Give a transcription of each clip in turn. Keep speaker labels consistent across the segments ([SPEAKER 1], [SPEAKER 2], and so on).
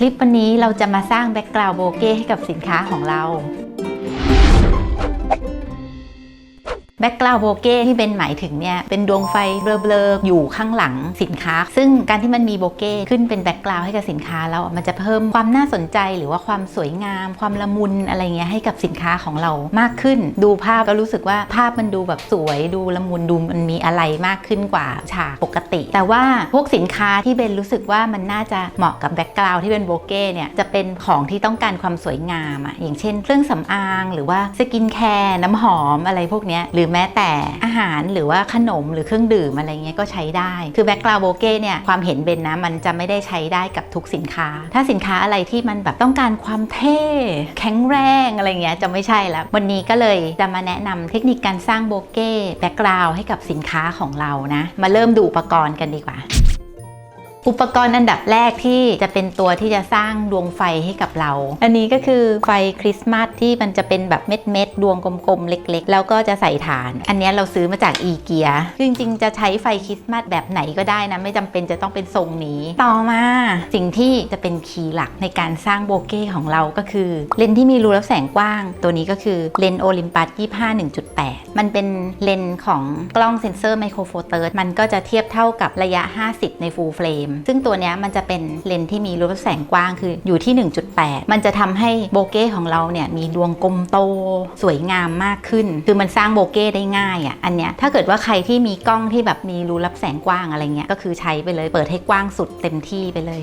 [SPEAKER 1] คลิปวันนี้เราจะมาสร้างแบ็กกราวด์โบเก้ให้กับสินค้าของเรา แบ็กกราวโบเก้ที่เป็นหมายถึงเนี่ยเป็นดวงไฟเบลอๆอยู่ข้างหลังสินค้า ซึ่งการที่มันมีโบเก้ขึ้นเป็นแบ็กกราวให้กับสินค้าแล้วมันจะเพิ่มความน่าสนใจหรือว่าความสวยงาม ความละมุนอะไรเงี้ยให้กับสินค้าของเรามากขึ้น ดูภาพก็รู้สึกว่าภาพมันดูแบบสวยดูละมุนดูมันมีอะไรมากขึ้นกว่าฉากปกติ แต่ว่าพวกสินค้าที่เบนรู้สึกว่ามันน่าจะเหมาะกับแบ็กกราวที่เป็นโบเก้เนี่ยจะเป็นของที่ต้องการความสวยงามอะอย่างเช่นเครื่องสำอาง หรือว่าสกินแคร์น้ำหอมอะไรพวกเนี้ยหรือแม้แต่อาหารหรือว่าขนมหรือเครื่องดื่มอะไรเงี้ยก็ใช้ได้ คือแบ็กกราวโบเก้เนี่ยความเห็นเบนนะมันจะไม่ได้ใช้ได้กับทุกสินค้า ถ้าสินค้าอะไรที่มันแบบต้องการความเท่ แข็งแรงอะไรเงี้ยจะไม่ใช่แล้ว วันนี้ก็เลยจะมาแนะนำเทคนิคการสร้างโบเก้แบ็กกราวให้กับสินค้าของเรานะ มาเริ่มดูอุปกรณ์กันดีกว่า อุปกรณ์อันดับแรกที่จะเป็นตัวที่จะสร้างดวงไฟให้กับเรา อันนี้ก็คือไฟคริสต์มาสที่มันจะเป็นแบบเม็ดเม็ดดวงกลมๆเล็กๆ แล้วก็จะใส่ฐาน อันนี้เราซื้อมาจากอีเกียจริงๆ จะใช้ไฟคริสต์มาสแบบไหนก็ได้นะ ไม่จำเป็นจะต้องเป็นทรงนี้ ต่อมาสิ่งที่จะเป็นคีย์หลักในการสร้างโบเก้ของเราก็คือ เลนส์ที่มีรูรับแสงกว้าง ตัวนี้ก็คือเลนส์โอลิมปัส25 1.8 มันเป็นเลนส์ของกล้องเซ็นเซอร์ไมโครโฟเตอร์มันก็จะเทียบเท่ากับระยะ 50 ในฟูลเฟรมซึ่งตัวนี้มันจะเป็นเลนส์ที่มีรูรับแสงกว้างคืออยู่ที่ 1.8 มันจะทำให้โบเก้ของเราเนี่ยมีดวงกลมโตสวยงามมากขึ้น คือมันสร้างโบเก้ได้ง่ายอะ่ะอันเนี้ยถ้าเกิดว่าใครที่มีกล้องที่แบบมีรูรับแสงกว้างอะไรเงี้ยก็คือใช้ไปเลยเปิดให้กว้างสุดเต็มที่ไปเลย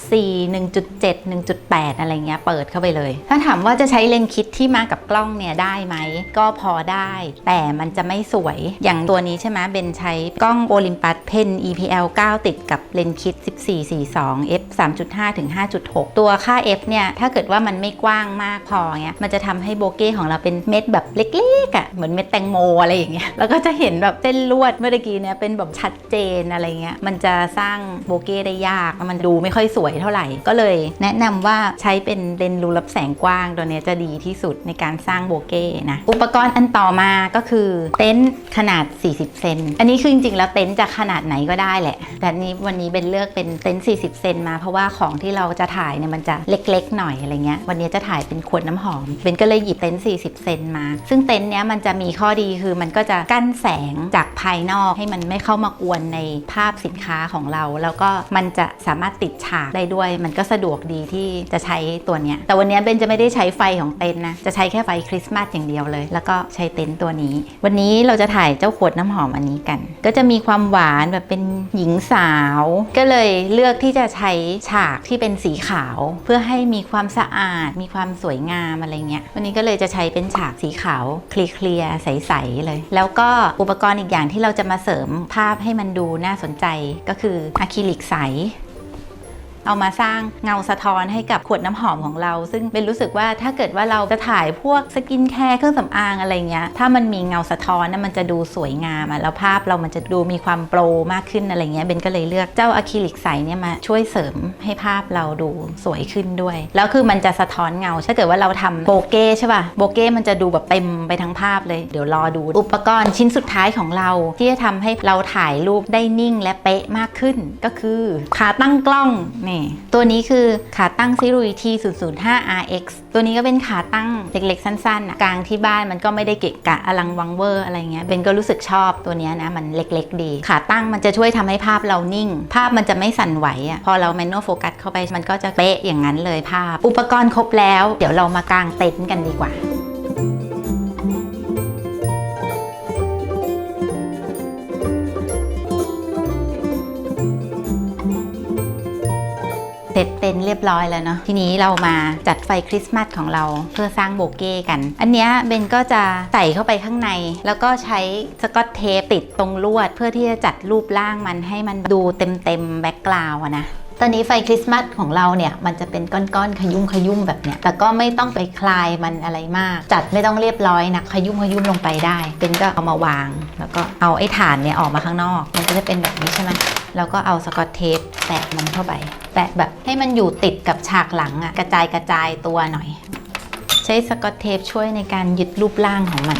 [SPEAKER 1] 1.4 1.7 1.8 อะไรเงี้ยเปิดเข้าไปเลย ถ้าถามว่าจะใช้เลนส์คิดที่มากับกล้องเนี่ยได้ไหมก็พอได้ แต่มันจะไม่สวยอย่างตัวนี้ใช่ไหมเบนใช้กล้องโอลิมปัสเพน EPL 9 ติดกับเลนส์คิดคิด 1442 f 3.5ถึง5.6 ตัวค่า f เนี่ยถ้าเกิดว่ามันไม่กว้างมากพอเงี้ยมันจะทำให้โบเก้ของเราเป็นเม็ดแบบเล็กๆอะ่ะเหมือนเม็ดแตงโมอะไรอย่างเงี้ยแล้วก็จะเห็นแบบเส้นลวดเมื่อกี้เนี่ยเป็นแบบชัดเจนอะไรเงี้ยมันจะสร้างโบเก้ได้ยากมันดูไม่ค่อยสวยเท่าไหร่ ก็เลยแนะนำว่าใช้เป็นเลนส์รูรับแสงกว้างตัวเนี้ยจะดีที่สุดในการสร้างโบเก้นะอุปกรณ์อันต่อมาก็คือเต็นท์ขนาด 40 เซนอันนี้คือจริงๆแล้วเต็นท์จะขนาดไหนก็ได้แหละแต่นี้วันนี้เป็นเลือกเป็นเต็นท์40 เซนมา เพราะว่าของที่เราจะถ่ายเนี่ยมันจะเล็กๆหน่อยอะไรเงี้ยวันนี้จะถ่ายเป็นขวดน้ำหอมเบนก็เลยหยิบเต็นท์40 เซนมา ซึ่งเต็นท์เนี้ยมันจะมีข้อดีคือมันก็จะกั้นแสงจากภายนอกให้มันไม่เข้ามากวนในภาพสินค้าของเรา แล้วก็มันจะสามารถติดฉากได้ด้วย มันก็สะดวกดีที่จะใช้ตัวเนี้ยแต่วันนี้เบนจะไม่ได้ใช้ไฟของเต็นท์นะจะใช้แค่ไฟคริสต์มาสอย่างเดียวเลย แล้วก็ใช้เต็นท์ตัวนี้ วันนี้เราจะถ่ายเจ้าขวดน้ำหอมอันนี้กัน ก็จะมีความหวานแบบเป็นหญิงสาวก็เลยเลือกที่จะใช้ฉากที่เป็นสีขาว เพื่อให้มีความสะอาด มีความสวยงามอะไรเงี้ยวันนี้ก็เลยจะใช้เป็นฉากสีขาวเคลียร์ใสๆเลย แล้วก็อุปกรณ์อีกอย่างที่เราจะมาเสริมภาพให้มันดูน่าสนใจก็คืออะคริลิกใส เอามาสร้างเงาสะท้อนให้กับขวดน้ำหอมของเรา ซึ่งเป็นรู้สึกว่าถ้าเกิดว่าเราจะถ่ายพวกสกินแคร์เครื่องสำอางอะไรเงี้ย ถ้ามันมีเงาสะท้อนนะมันจะดูสวยงามอะแล้วภาพเรามันจะดูมีความโปรมากขึ้นอะไรเงี้ยเบนก็เลยเลือกเจ้าอะคริลิกใสเนี่ยมาช่วยเสริมให้ภาพเราดูสวยขึ้นด้วย แล้วคือมันจะสะท้อนเงาถ้าเกิดว่าเราทำโบเก้ใช่ป่ะโบเก้มันจะดูแบบเต็มไปทั้งภาพเลยเดี๋ยวรอดู อุปกรณ์ชิ้นสุดท้ายของเรา ที่จะทำให้เราถ่ายรูปได้นิ่งและเป๊ะมากขึ้น ก็คือขาตั้งกล้องนี่ตัวนี้คือขาตั้งซิรุยที005 RX ตัวนี้ก็เป็นขาตั้งเล็กๆ สั้นๆอะกลางที่บ้านมันก็ไม่ได้เกะกะอลังวังเวอร์อะไรเงี้ยเบนก็รู้สึกชอบตัวนี้นะ มันเล็กๆ ดี ขาตั้งมันจะช่วยทำให้ภาพเรานิ่ง ภาพมันจะไม่สั่นไหวอะ พอเราแมนนวลโฟกัสเข้าไป มันก็จะเป๊ะอย่างนั้นเลยภาพ อุปกรณ์ครบแล้ว เดี๋ยวเรามากางเต็นท์กันดีกว่า เรียบร้อยแล้วเนาะทีนี้เรามาจัดไฟคริสต์มาสของเราเพื่อสร้างโบเก้กัน อันเนี้ยเบนก็จะใส่เข้าไปข้างใน แล้วก็ใช้สกอตเทปติดตรงลวด เพื่อที่จะจัดรูปร่างมันให้มันดูเต็มเต็มแบ็กกราวน์นะ อนนี้ไฟคริสต์มาสของเราเนี่ยมันจะเป็นก้อนๆขยุ่มขยุ่มแบบเนี้ยแต่ก็ไม่ต้องไปคลายมันอะไรมาก จัดไม่ต้องเรียบร้อยนะขยุ่มขยุ่มลงไปได้ เป็นก็เอามาวาง แล้วก็เอาไอ้ฐานเนี่ยออกมาข้างนอก มันก็จะเป็นแบบนี้ใช่ไหมแล้วก็เอาสกอตเทปแปะมันเข้าไปแปะแบบให้มันอยู่ติดกับฉากหลังอะกระจายกระจายตัวหน่อย ใช้สกอตเทปช่วยในการยึดรูปร่างของมัน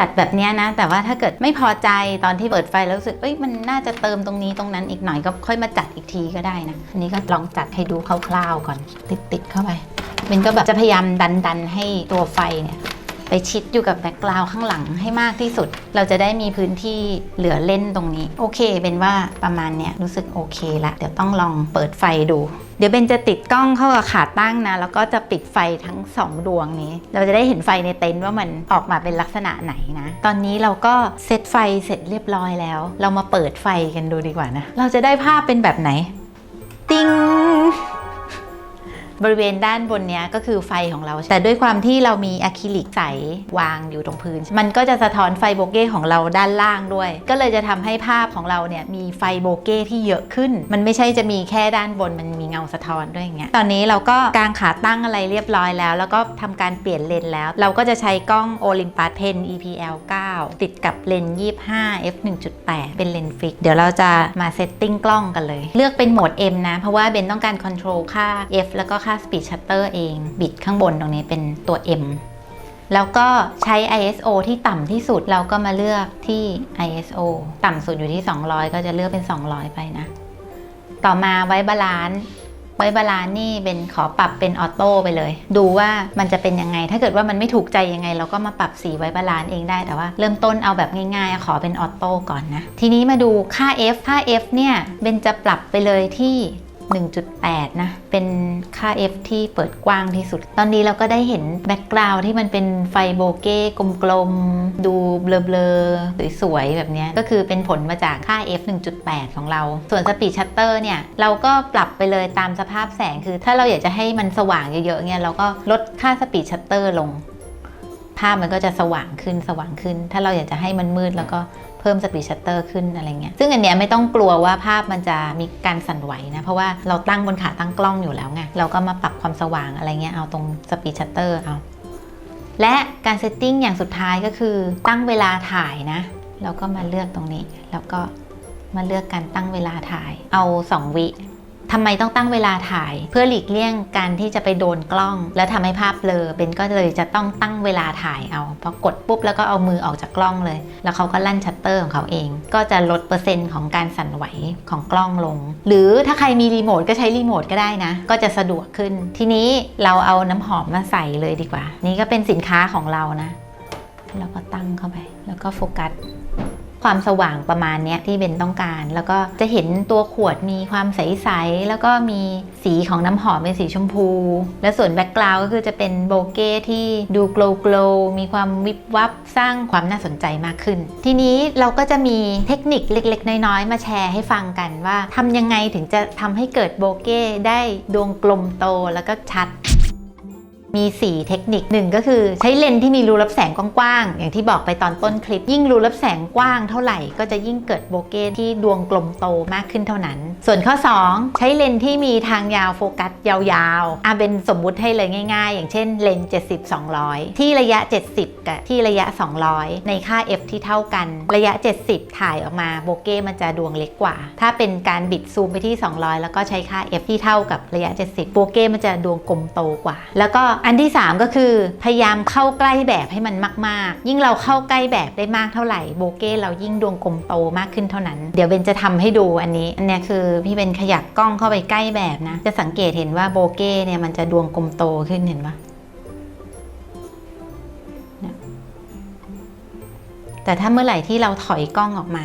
[SPEAKER 1] จัดแบบนี้นะ แต่ว่าถ้าเกิดไม่พอใจตอนที่เปิดไฟแล้วรู้สึกเอ้ยมันน่าจะเติมตรงนี้ตรงนั้นอีกหน่อยก็ค่อยมาจัดอีกทีก็ได้นะอันนี้ก็ลองจัดให้ดูคร่าวๆก่อนติดๆเข้าไปมันก็แบบจะพยายามดันๆให้ตัวไฟเนี่ย ไปชิดอยู่กับแบ็กกราวด์ข้างหลังให้มากที่สุด เราจะได้มีพื้นที่เหลือเล่นตรงนี้ โอเคเป็นว่าประมาณเนี้ยรู้สึกโอเคละเดี๋ยวต้องลองเปิดไฟดู เดี๋ยวเบนจะติดกล้องเข้ากับขาตั้งนะ แล้วก็จะปิดไฟทั้งสองดวงนี้ เราจะได้เห็นไฟในเต็นท์ว่ามันออกมาเป็นลักษณะไหนนะ ตอนนี้เราก็เซตไฟเสร็จเรียบร้อยแล้ว เรามาเปิดไฟกันดูดีกว่านะ เราจะได้ภาพเป็นแบบไหน ติ้ง บริเวณด้านบนเนี้ยก็คือไฟของเรา แต่ด้วยความที่เรามีอะคริลิกใสวางอยู่ตรงพื้น มันก็จะสะท้อนไฟโบเก้ของเราด้านล่างด้วย ก็เลยจะทำให้ภาพของเราเนี่ยมีไฟโบเก้ที่เยอะขึ้น มันไม่ใช่จะมีแค่ด้านบนมันมีเงาสะท้อนด้วยอย่างเงี้ยตอนนี้เราก็กางขาตั้งอะไรเรียบร้อยแล้ว แล้วก็ทำการเปลี่ยนเลนแล้ว เราก็จะใช้กล้อง Olympus Pen EPL 9 ติดกับเลน25 f 1.8 เป็นเลนฟิก เดี๋ยวเราจะมาเซตติ้งกล้องกันเลย เลือกเป็นโหมด M นะ เพราะว่าเบนต้องการ control ค่า f แล้วก็ค่าา speed shutter เอง บิดข้างบนตรงนี้เป็นตัว M แล้วก็ใช้ ISO ที่ต่ำที่สุดเราก็มาเลือกที่ ISO ต่ำสุดอยู่ที่ 200 ก็จะเลือกเป็น 200 ไปนะ ต่อมาไว้บาลานซ์ไว้บาลานซ์นี่เป็นขอปรับเป็นออโต้ไปเลย ดูว่ามันจะเป็นยังไง ถ้าเกิดว่ามันไม่ถูกใจยังไง เราก็มาปรับสีไว้บาลานซ์เองได้แต่ว่าเริ่มต้นเอาแบบง่ายๆ ขอเป็นออโต้ก่อนนะ ทีนี้มาดูค่า f ค่า f เนี่ยเบนจะปรับไปเลยที่ 1.8 นะ เป็นค่า f ที่เปิดกว้างที่สุด ตอนนี้เราก็ได้เห็นแบ็กกราวด์ที่มันเป็นไฟโบเก้กลมๆ ดูเบลอๆ สวยๆ แบบนี้ก็คือเป็นผลมาจากค่า f 1.8 ของเรา ส่วนสปีดชัตเตอร์เนี่ย เราก็ปรับไปเลยตามสภาพแสงคือ ถ้าเราอยากจะให้มันสว่างเยอะๆเนี่ยเราก็ลดค่าสปีดชัตเตอร์ลง ภาพมันก็จะสว่างขึ้นสว่างขึ้น ถ้าเราอยากจะให้มันมืดแล้วก็ เพิ่มสปีดชัตเตอร์ขึ้นอะไรเงี้ยซึ่งอันเนี้ยไม่ต้องกลัวว่าภาพมันจะมีการสั่นไหวนะเพราะว่าเราตั้งบนขาตั้งกล้องอยู่แล้วไงเราก็มาปรับความสว่างอะไรเงี้ยเอาตรงสปีดชัตเตอร์เอาและการเซตติ้งอย่างสุดท้ายก็คือตั้งเวลาถ่ายนะเราก็มาเลือกตรงนี้ แล้วก็มาเลือกการตั้งเวลาถ่ายเอา 2 วิ ทำไมต้องตั้งเวลาถ่าย เพื่อหลีกเลี่ยงการที่จะไปโดนกล้อง แล้วทำให้ภาพเบลอเป็นก็เลยจะต้องตั้งเวลาถ่ายเอาพอกดปุ๊บแล้วก็เอามือออกจากกล้องเลย แล้วเขาก็ลั่นชัตเตอร์ของเขาเอง ก็จะลดเปอร์เซ็นต์ของการสั่นไหวของกล้องลง หรือถ้าใครมีรีโมทก็ใช้รีโมทก็ได้นะ ก็จะสะดวกขึ้น ทีนี้เราเอาน้ำหอมมาใส่เลยดีกว่า นี่ก็เป็นสินค้าของเรานะ แล้วก็ตั้งเข้าไป แล้วก็โฟกัส ความสว่างประมาณนี้ที่เบนต้องการ แล้วก็จะเห็นตัวขวดมีความใส ๆ แล้วก็มีสีของน้ำหอมเป็นสีชมพู และส่วนแบ็กกราวก็คือจะเป็นโบเก้ที่ดูโกลโกลมีความวิบวับสร้างความน่าสนใจมากขึ้น ทีนี้เราก็จะมีเทคนิคเล็ก ๆ น้อยๆ มาแชร์ให้ฟังกันว่าทำยังไงถึงจะทำให้เกิดโบเก้ได้ดวงกลมโตแล้วก็ชัด มี 4 เทคนิคหนึ่งก็คือใช้เลนส์ที่มีรูรับแสงกว้างๆ อย่างที่บอกไปตอนต้นคลิป ยิ่งรูรับแสงกว้างเท่าไหร่ ก็จะยิ่งเกิดโบเก้ที่ดวงกลมโตมากขึ้นเท่านั้น ส่วนข้อ 2 ใช้เลนส์ที่มีทางยาวโฟกัสยาวๆอาเป็นสมมุติให้เลยง่ายๆ อย่างเช่นเลนส์70 200 ที่ระยะ 70 กับที่ระยะ 200 ในค่า f ที่เท่ากัน ระยะ 70 ถ่ายออกมาโบเก้มันจะดวงเล็กกว่า ถ้าเป็นการบิดซูมไปที่ 200 แล้วก็ใช้ค่า f ที่เท่ากับระยะ 70 โบเก้มันจะดวงกลมโตกว่า แล้วก็อันที่ 3 ก็คือพยายามเข้าใกล้แบบให้มันมาก ๆ ยิ่งเราเข้าใกล้แบบได้มากเท่าไหร่โบเก้เรายิ่งดวงกลมโตมากขึ้นเท่านั้น เดี๋ยวเบนจะทำให้ดูอันนี้ อันนี้คือพี่เบนขยับกล้องเข้าไปใกล้แบบนะ จะสังเกตเห็นว่าโบเก้เนี่ยมันจะดวงกลมโตขึ้นเห็นปะแต่ถ้าเมื่อไหร่ที่เราถอยกล้องออกมา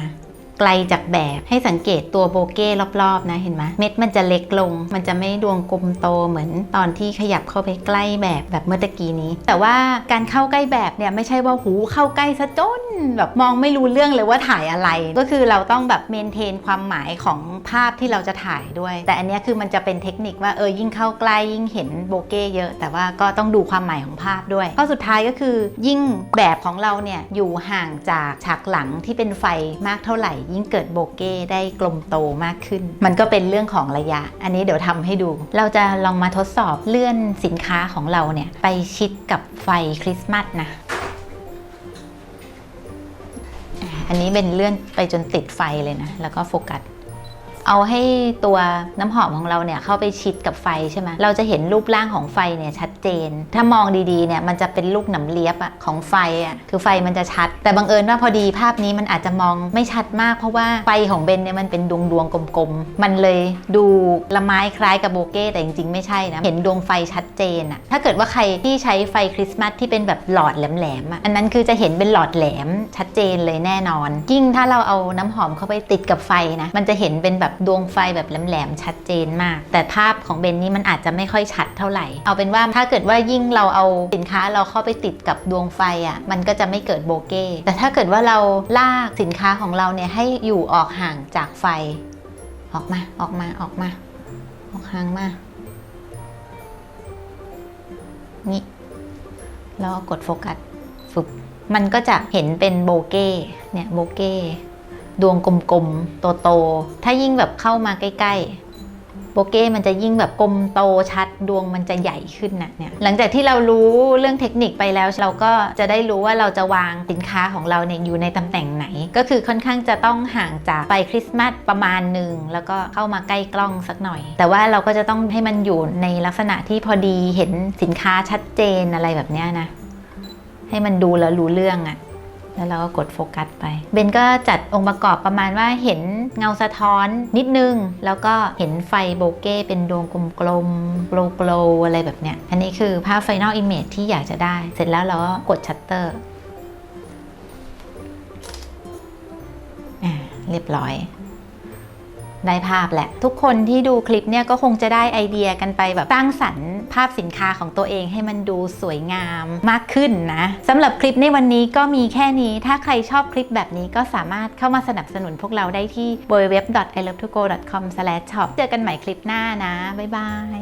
[SPEAKER 1] ไกลจากแบบให้สังเกตตัวโบเก้รอบๆนะเห็นไหมเม็ดมันจะเล็กลง มันจะไม่ดวงกลมโตเหมือนตอนที่ขยับเข้าไปใกล้แบบแบบเมื่อตะกี้นี้ แต่ว่าการเข้าใกล้แบบเนี่ยไม่ใช่ว่าหูเข้าใกล้ซะจนแบบมองไม่รู้เรื่องเลยว่าถ่ายอะไร ก็คือเราต้องแบบเมนเทนความหมายของภาพที่เราจะถ่ายด้วย แต่อันนี้คือมันจะเป็นเทคนิคว่าเออยิ่งเข้าใกล้ยิ่งเห็นโบเก้เยอะ แต่ว่าก็ต้องดูความหมายของภาพด้วยข้อสุดท้ายก็คือยิ่งแบบของเราเนี่ยอยู่ห่างจากฉากหลังที่เป็นไฟมากเท่าไหร่ยิ่งเกิดโบเก้ได้กลมโตมากขึ้น มันก็เป็นเรื่องของระยะ อันนี้เดี๋ยวทำให้ดู เราจะลองมาทดสอบเลื่อนสินค้าของเราเนี่ยไปชิดกับไฟคริสต์มาสนะอันนี้เป็นเลื่อนไปจนติดไฟเลยนะ แล้วก็โฟกัส เอาให้ตัวน้ำหอมของเราเนี่ยเข้าไปชิดกับไฟใช่ไหมเราจะเห็นรูปร่างของไฟเนี่ยชัดเจน ถ้ามองดีๆเนี่ยมันจะเป็นลูกหนำเลียบอะของไฟอะคือไฟมันจะชัด แต่บังเอิญว่าพอดีภาพนี้มันอาจจะมองไม่ชัดมาก เพราะว่าไฟของเบนเนี่ยมันเป็นดวงดวงๆกลมๆ มันเลยดูละไม้คล้ายกับโบเก้แต่จริงๆ ไม่ใช่นะ เห็นดวงไฟชัดเจนอะถ้าเกิดว่าใครที่ใช้ไฟคริสต์มาสที่เป็นแบบหลอดแหลมๆอะอันนั้นคือจะเห็นเป็นหลอดแหลมชัดเจนเลยแน่นอน ยิ่งถ้าเราเอาน้ำหอมเข้าไปติดกับไฟนะมันจะเห็นเป็นแบบดวงไฟแบบแหลมๆชัดเจนมาก แต่ภาพของเบนนี่มันอาจจะไม่ค่อยชัดเท่าไหร่ เอาเป็นว่าถ้าเกิดว่ายิ่งเราเอาสินค้าเราเข้าไปติดกับดวงไฟอะ่ะมันก็จะไม่เกิดโบเก้แต่ถ้าเกิดว่าเราลากสินค้าของเราเนี่ยให้อยู่ออกห่างจากไฟ ออกมาออกมาออกมาออกห่างมานี่แล้วก็กดโฟกัสฟึบมันก็จะเห็นเป็นโบเก้เนี่ยโบเก้ ดวงกลมๆโตๆถ้ายิ่งแบบเข้ามาใกล้ ๆโบเก้มันจะยิ่งแบบกลมโตชัดดวงมันจะใหญ่ขึ้นนะเนี่ยหลังจากที่เรารู้เรื่องเทคนิคไปแล้ว เราก็จะได้รู้ว่าเราจะวางสินค้าของเราเนี่ยอยู่ในตำแหน่งไหน ก็คือค่อนข้างจะต้องห่างจากไฟคริสต์มาสประมาณหนึ่งแล้วก็เข้ามาใกล้กล้องสักหน่อย แต่ว่าเราก็จะต้องให้มันอยู่ในลักษณะที่พอดีเห็นสินค้าชัดเจนอะไรแบบเนี้ยนะ ให้มันดูแล้วรู้เรื่องอะ แล้วเราก็กดโฟกัสไป เบนก็จัดองค์ประกอบประมาณว่าเห็นเงาสะท้อนนิดนึง แล้วก็เห็นไฟโบเก้เป็นดวงกลมๆโกลโกลอะไรแบบเนี้ย อันนี้คือภาพไฟนอลอิมเมจที่อยากจะได้ เสร็จแล้วเราก็กดชัตเตอร์อ่าเรียบร้อย ได้ภาพแหละ ทุกคนที่ดูคลิปเนี่ยก็คงจะได้ไอเดียกันไปแบบสร้างสรรค์ภาพสินค้าของตัวเองให้มันดูสวยงามมากขึ้นนะสำหรับคลิปในวันนี้ก็มีแค่นี้ ถ้าใครชอบคลิปแบบนี้ก็สามารถเข้ามาสนับสนุนพวกเราได้ที่ www.ilovetogo.com/shop เจอกันใหม่คลิปหน้านะ บ๊ายบาย